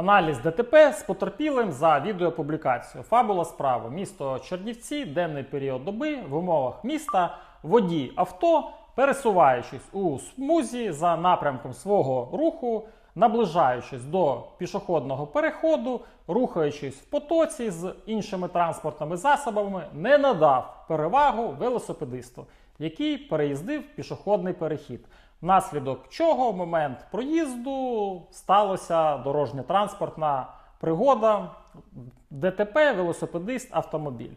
Аналіз ДТП з потерпілим за відеопублікацію. Фабула справи. Місто Чернівці, денний період доби в умовах міста, водій авто, пересуваючись у смузі за напрямком свого руху, наближаючись до пішохідного переходу, рухаючись в потоці з іншими транспортними засобами, не надав перевагу велосипедисту, який переїздив пішохідний перехід. Внаслідок чого в момент проїзду сталося дорожньо-транспортна пригода, ДТП, велосипедист, автомобіль.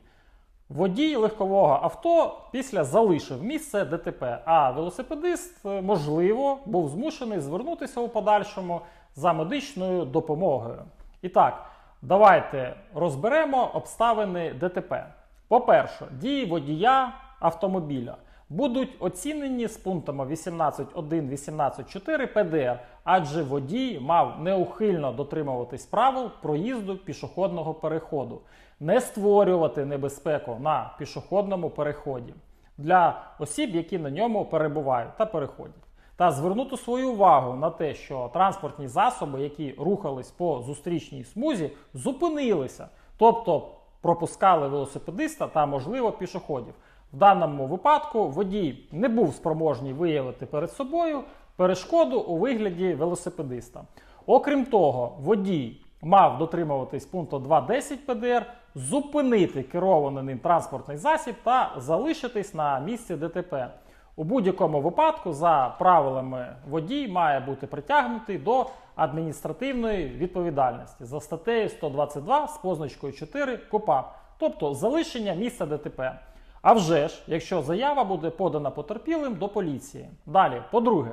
Водій легкового авто після залишив місце ДТП, а велосипедист, е, можливо, був змушений звернутися у подальшому за медичною допомогою. І так, давайте розберемо обставини ДТП. По-перше, дії водія автомобіля будуть оцінені з пунктами 18.1, 18.4 ПДР, адже водій мав неухильно дотримуватись правил проїзду пішохідного переходу, не створювати небезпеку на пішохідному переході для осіб, які на ньому перебувають та переходять. Та звернути свою увагу на те, що транспортні засоби, які рухались по зустрічній смузі, зупинилися, тобто пропускали велосипедиста та, можливо, пішоходів. В даному випадку водій не був спроможний виявити перед собою перешкоду у вигляді велосипедиста. Окрім того, водій мав дотримуватись пункту 2.10 ПДР, зупинити керований ним транспортний засіб та залишитись на місці ДТП. У будь-якому випадку, за правилами, водій має бути притягнутий до адміністративної відповідальності за статтею 122 з позначкою 4 КУПАП, тобто залишення місця ДТП. А вже ж, якщо заява буде подана потерпілим до поліції. Далі, по-друге,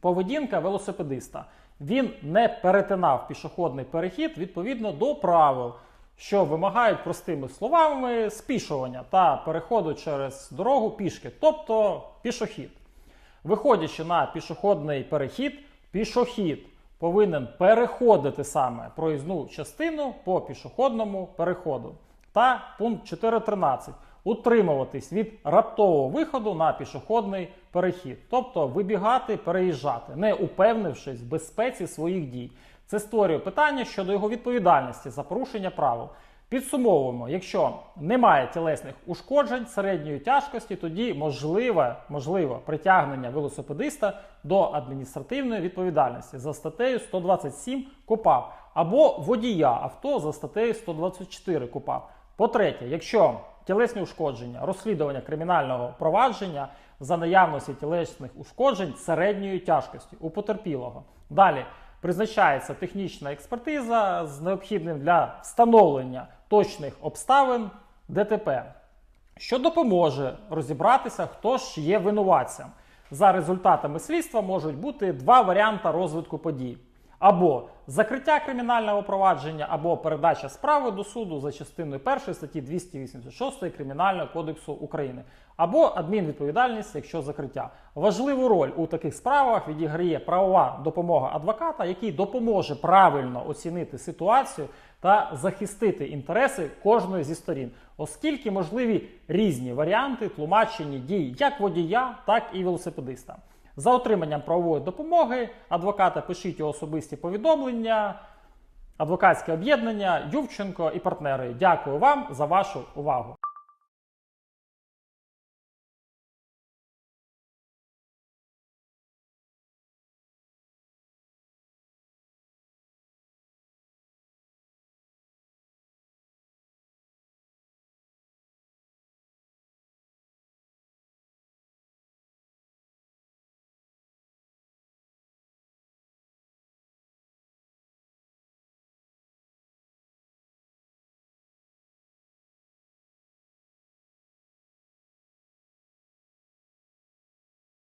поведінка велосипедиста. Він не перетинав пішохідний перехід відповідно до правил, що вимагають простими словами спішування та переходу через дорогу пішки, тобто пішохід. Виходячи на пішохідний перехід, пішохід повинен переходити саме проїзну частину по пішохідному переходу. Та пункт 4.13 утримуватись від раптового виходу на пішохідний перехід, тобто вибігати, переїжджати, не упевнившись в безпеці своїх дій. Це створює питання щодо його відповідальності за порушення правил. Підсумовуємо, якщо немає тілесних ушкоджень середньої тяжкості, тоді можливе, можливо притягнення велосипедиста до адміністративної відповідальності за статтею 127 КУПАП або водія авто за статтею 124 КУПАП. По-третє, якщо тілесні ушкодження, розслідування кримінального провадження за наявності тілесних ушкоджень середньої тяжкості у потерпілого. Далі призначається технічна експертиза з необхідним для встановлення точних обставин ДТП, що допоможе розібратися, хто ж є винуватцем. За результатами слідства можуть бути два варіанти розвитку подій. Або закриття кримінального провадження, або передача справи до суду за частиною 1 статті 286 Кримінального кодексу України, або адмінвідповідальність, якщо закриття. Важливу роль у таких справах відіграє правова допомога адвоката, який допоможе правильно оцінити ситуацію та захистити інтереси кожної зі сторін, оскільки можливі різні варіанти тлумачення дій як водія, так і велосипедиста. За отриманням правової допомоги адвоката пишіть особисті повідомлення, адвокатське об'єднання, Ювченко і партнери. Дякую вам за вашу увагу.